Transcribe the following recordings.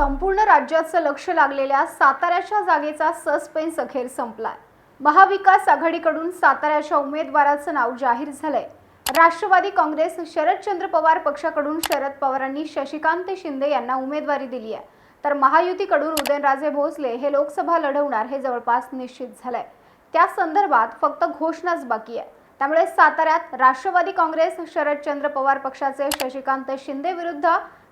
संपूर्ण राज्याचं लक्ष लागलेल्या साताऱ्याच्या जागेचा सस्पेन्स अखेर संपलाय. महाविकास आघाडीकडून साताऱ्याच्या उमेदवाराचं नाव जाहीर झालंय. राष्ट्रवादी काँग्रेस शरदचंद्र पवार पक्षाकडून शरद पवारांनी शशिकांत शिंदे यांना उमेदवारी दिली आहे. तर महायुतीकडून उदयनराजे भोसले हे लोकसभा लढवणार हे जवळपास निश्चित झालंय. त्या संदर्भात फक्त घोषणाच बाकी आहे. त्यामुळे साताऱ्यात राष्ट्रवादी काँग्रेस शरदचंद्र पवार पक्षाचे शशिकांत शिंदे विरुद्ध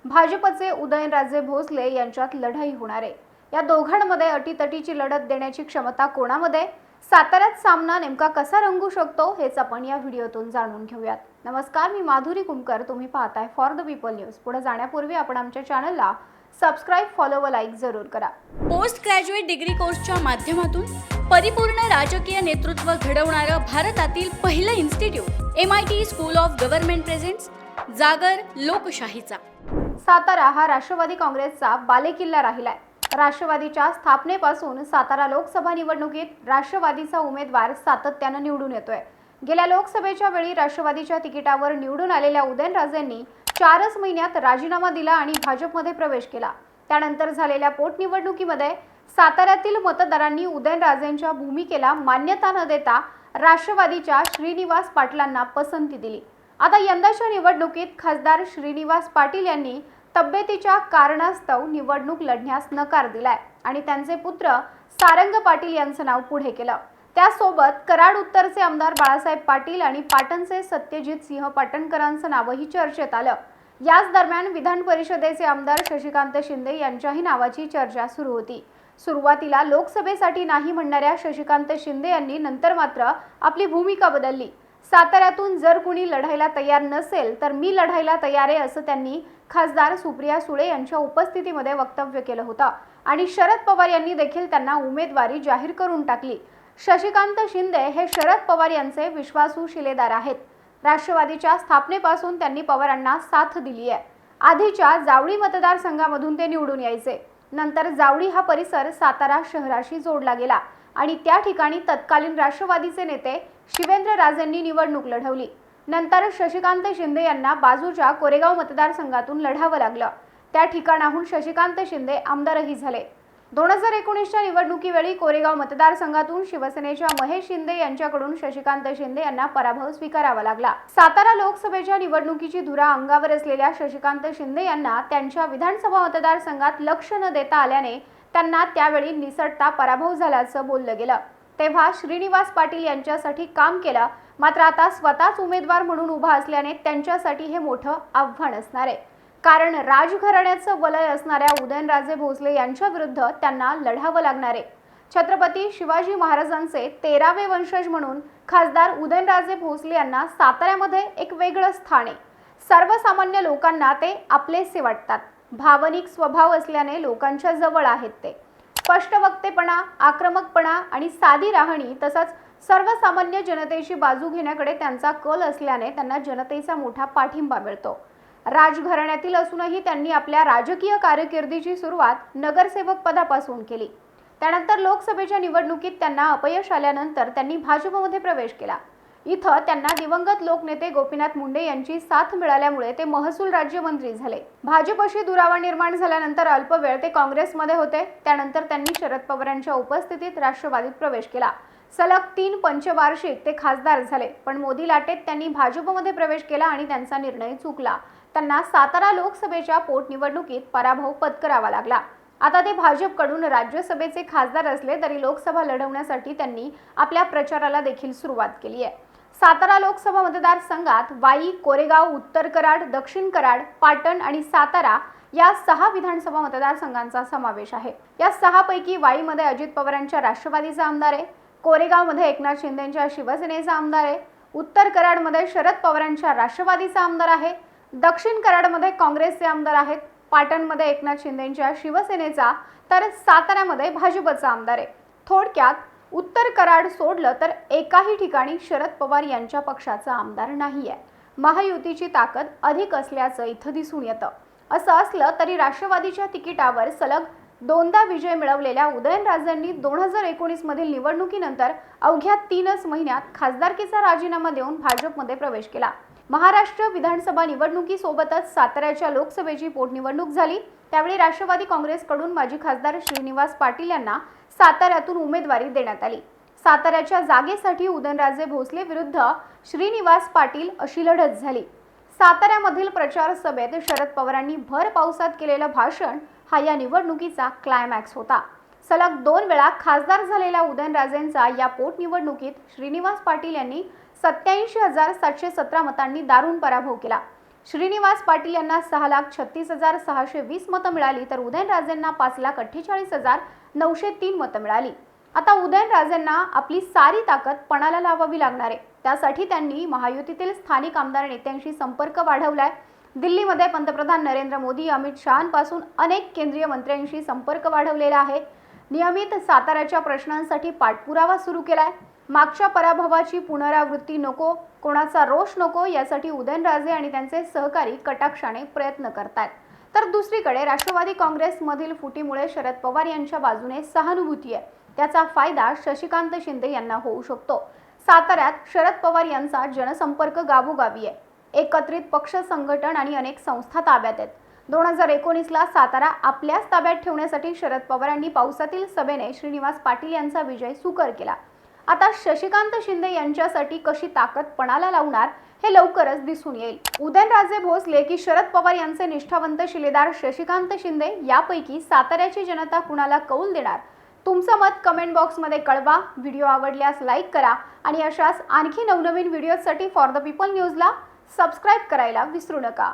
भाजपचे उदयनराजे भोसले यांच्यात लढाई होणार आहे. या दोघांमध्ये अटीतटीची लढत देण्याची क्षमता कोणामध्ये? साताऱ्यात सामना नेमका कसा रंगू शकतो? हेच आपण या व्हिडिओतून जाणून घेऊयात. नमस्कार मी माधुरी कुमकर. तुम्ही पाहताय फॉर द पीपल न्यूज पुढे जाण्यापूर्वी आपण आमच्या चॅनलला सबस्क्राईब फॉलो व लाईक जरूर करा. पोस्ट ग्रॅज्युएट डिग्री कोर्सच्या माध्यमातून परिपूर्ण राजकीय नेतृत्व घडवणारं भारतातील पहिलं institute M I T school of government presents जागर लोकशाहीचा. सातारा हा राष्ट्रवादी काँग्रेसचा बालेकिल्ला राहिलाय. राष्ट्रवादीच्या स्थापनेपासून सातारा लोकसभा निवडणुकीत राष्ट्रवादीचा उमेदवार सातत्यानं निवडून येतोय. गेल्या लोकसभेच्या वेळी राष्ट्रवादीच्या तिकिटावर निवडून आलेल्या उदयनराजेंनी चारच महिन्यात राजीनामा दिला आणि भाजपमध्ये प्रवेश केला. त्यानंतर झालेल्या पोटनिवडणुकीमध्ये साताऱ्यातील मतदारांनी उदयनराजेंच्या भूमिकेला मान्यता न देता राष्ट्रवादीच्या श्रीनिवास पाटलांना पसंती दिली. आता यंदाच्या निवडणुकीत खासदार श्रीनिवास पाटील यांनी तब्येतीच्या कारणास्तव निवडणूक लढण्यास नकार दिलाय आणि त्यांचे पुत्र सारंग पाटील यांचं नाव पुढे केलं. त्यासोबत कराड उत्तरचे आमदार बाळासाहेब पाटील आणि पाटणचे सत्यजित सिंह पाटणकरांचं नावही चर्चेत आलं. याच दरम्यान विधान परिषदेचे आमदार शशिकांत शिंदे यांच्याही नावाची चर्चा सुरू होती. सुरुवातीला लोकसभेसाठी नाही म्हणणाऱ्या शशिकांत शिंदे यांनी नंतर मात्र आपली भूमिका बदलली. साताऱ्यातून जर कुणी लढायला तयार नसेल तर मी लढायला तयार आहे असं त्यांनी खासदार सुप्रिया सुळे यांच्या उपस्थितीमध्ये वक्तव्य केलं होतं. आणि शरद पवार यांनी देखील त्यांना उमेदवारी जाहीर करून टाकली. शशिकांत शिंदे हे शरद पवार यांचे विश्वासू शिलेदार आहेत. राष्ट्रवादीच्या स्थापनेपासून त्यांनी पवारांना साथ दिली आहे. आधीच्या जावळी मतदारसंघामधून ते निवडून यायचे. नंतर जावळी हा परिसर सातारा शहराशी जोडला गेला. आणि त्या ठिकाणी तत्कालीन राष्ट्रवादीचे नेते शिवेंद्र राजेंनी निवडणूक लढवली. नंतर शशिकांत शिंदे यांना बाजूच्या कोरेगाव मतदारसंघातून लढावं लागलं. त्या ठिकाणाहून शशिकांत शिंदे आमदारही झाले. दोन हजार एकोणीसच्या निवडणुकीवेळी कोरेगाव मतदारसंघातून शिवसेनेच्या महेश शिंदे यांच्याकडून शशिकांत शिंदे यांना पराभव स्वीकारावा लागला. सातारा लोकसभेच्या निवडणुकीची धुरा अंगावर असलेल्या शशिकांत शिंदे यांना त्यांच्या विधानसभा मतदारसंघात लक्ष न देता आल्याने त्यांना त्यावेळी निसटता पराभव झाल्याचं बोललं गेलं. तेव्हा श्रीनिवास पाटील यांच्यासाठी काम केलं. मात्र आता स्वतःच उमेदवार म्हणून उभा असल्याने त्यांच्यासाठी हे मोठं आव्हान असणार आहे. कारण राजघराण्याचं वलय असणाऱ्या उदयनराजे भोसले यांच्या विरुद्ध त्यांना लढावं लागणार आहे. छत्रपती शिवाजी महाराजांचे तेरावे वंशज म्हणून खासदार उदयनराजे भोसले यांना साताऱ्यामध्ये एक वेगळं स्थान आहे. सर्वसामान्य लोकांना ते आपलेसे वाटतात. भावनिक स्वभाव असल्याने लोकांच्या जवळ आहेत ते. स्पष्ट वक्तेपणा आक्रमकपणा आणि साधी राहणी तसंच सर्वसामान्य जनतेची बाजू घेण्याकडे त्यांचा कल असल्याने त्यांना जनतेचा मोठा पाठिंबा मिळतो. राजघराण्यातील असूनही त्यांनी आपल्या राजकीय कारकिर्दीची सुरुवात नगरसेवक पदापासून केली. त्यानंतर लोकसभेच्या निवडणुकीत त्यांना अपयश आल्यानंतर त्यांनी भाजपमध्ये प्रवेश केला. इथं त्यांना दिवंगत लोकनेते गोपीनाथ मुंडे यांची साथ मिळाल्यामुळे ते महसूल राज्यमंत्री झाले. भाजपशी दुरावा निर्माण झाल्यानंतर अल्पवेळ ते काँग्रेसमध्ये होते. त्यानंतर त्यांनी शरद पवारांच्या उपस्थितीत राष्ट्रवादीत प्रवेश केला. सलग तीन पंचवार्षिक ते खासदार झाले पण मोदी लाटेत त्यांनी भाजपमध्ये प्रवेश केला आणि त्यांचा निर्णय चुकला. त्यांना सातारा लोकसभेच्या पोटनिवडणुकीत पराभव पत्करावा लागला. आता ते भाजपकडून राज्यसभेचे खासदार असले तरी लोकसभा लढवण्यासाठी त्यांनी आपल्या प्रचाराला देखील सुरुवात केली आहे. सातारा लोकसभा मतदारसंघात वाई कोरेगाव उत्तर कराड दक्षिण कराड पाटण आणि सातारा या सहा विधानसभा मतदारसंघांचा समावेश आहे. या सहापैकी वाईमध्ये अजित पवारांच्या राष्ट्रवादीचा आमदार आहे कोरेगावमध्ये एकनाथ शिंदेच्या शिवसेनेचा आमदार आहे उत्तर कराडमध्ये शरद पवारांच्या राष्ट्रवादीचा आमदार आहे दक्षिण कराडमध्ये काँग्रेसचे आमदार आहेत पाटणमध्ये एकनाथ शिंदेच्या शिवसेनेचा तर साताऱ्यामध्ये भाजपचा आमदार आहे. थोडक्यात उत्तर कराड सोडलं तर एकाही ठिकाणी शरद पवार यांच्या पक्षाचा आमदार नाही आहे महायुतीची ताकद अधिक असल्याचं इथं दिसून येतं. असं असलं तरी राष्ट्रवादीच्या तिकिटावर सलग दोनदा विजय मिळवलेल्या उदयनराजांनी दोन हजार एकोणीसमधील निवडणुकीनंतर अवघ्या तीनच महिन्यात खासदारकीचा राजीनामा देऊन भाजपमध्ये प्रवेश केला. महाराष्ट्र विधानसभा निवडणुकीसोबतच साताऱ्याच्या लोकसभेची पोटनिवडणूक झाली. त्यावेळी राष्ट्रवादी काँग्रेसकडून माजी खासदार श्रीनिवास पाटील यांना साताऱ्यातून उमेदवारी देण्यात आली. साताऱ्याच्या जागेसाठी उदयनराजे भोसले विरुद्ध श्रीनिवास पाटील अशी लढत झाली. साताऱ्यामधील प्रचार सभेत शरद पवारांनी भर पावसात केलेलं भाषण हा या निवडणुकीचा क्लायमॅक्स होता. सलग दोन वेळा खासदार झालेल्या उदयनराजेंचा या पोटनिवडणुकीत श्रीनिवास पाटील यांनी सत्याऐंशी हजार सातशे सतरा मतांनी दारुण पराभव केला. श्रीनिवास पाटील यांना सहा लाख छत्तीस हजार सहाशे वीस मतं मिळाली तर उदयनराजेंना पाच लाख अठ्ठेचाळीस हजार नऊशे तीन मतं मिळाली. आता उदयनराजेंना आपली सारी ताकद पणाला लावावी लागणार आहे. त्यासाठी त्यांनी महायुतीतील स्थानिक आमदार नेत्यांशी संपर्क वाढवलाय. दिल्लीमध्ये पंतप्रधान नरेंद्र मोदी अमित शहांपासून अनेक केंद्रीय मंत्र्यांशी संपर्क वाढवलेला आहे. नियमित साताऱ्याच्या प्रश्नांसाठी पाठपुरावा सुरू केलाय. मागच्या पराभवाची पुनरावृत्ती नको कोणाचा रोष नको यासाठी उदयनराजे आणि त्यांचे सहकारी कटाक्षाने प्रयत्न करतात तर दुसरीकडे राष्ट्रवादी काँग्रेसमधील फुटीमुळे शरद पवार यांच्या बाजूने सहानुभूती आहे. त्याचा फायदा शशिकांत शिंदे यांना होऊ शकतो. साताऱ्यात शरद पवार यांचा जनसंपर्क गावोगावी आहे. एकत्रित पक्ष संघटन आणि अनेक संस्था ताब्यात आहेत. दोन हजार एकोणीसला सातारा आपल्याच ताब्यात ठेवण्यासाठी शरद पवारांनी पावसातील सभेने श्रीनिवास पाटील यांचा विजय सुकर केला. आता शशिकांत शिंदे यांच्यासाठी कशी ताकद पणाला लावणार हे लवकरच दिसून येईल. उदयनराजे भोसले की शरद पवार यांचे निष्ठावंत शिलेदार शशिकांत शिंदे यापैकी साताऱ्याची जनता कुणाला कौल देणार? तुमचं मत कमेंट बॉक्समध्ये कळवा. व्हिडिओ आवडल्यास लाईक करा आणि अशाच आणखी नवनवीन व्हिडिओसाठी फॉर द पीपल न्यूजला सबस्क्राईब करायला विसरू नका.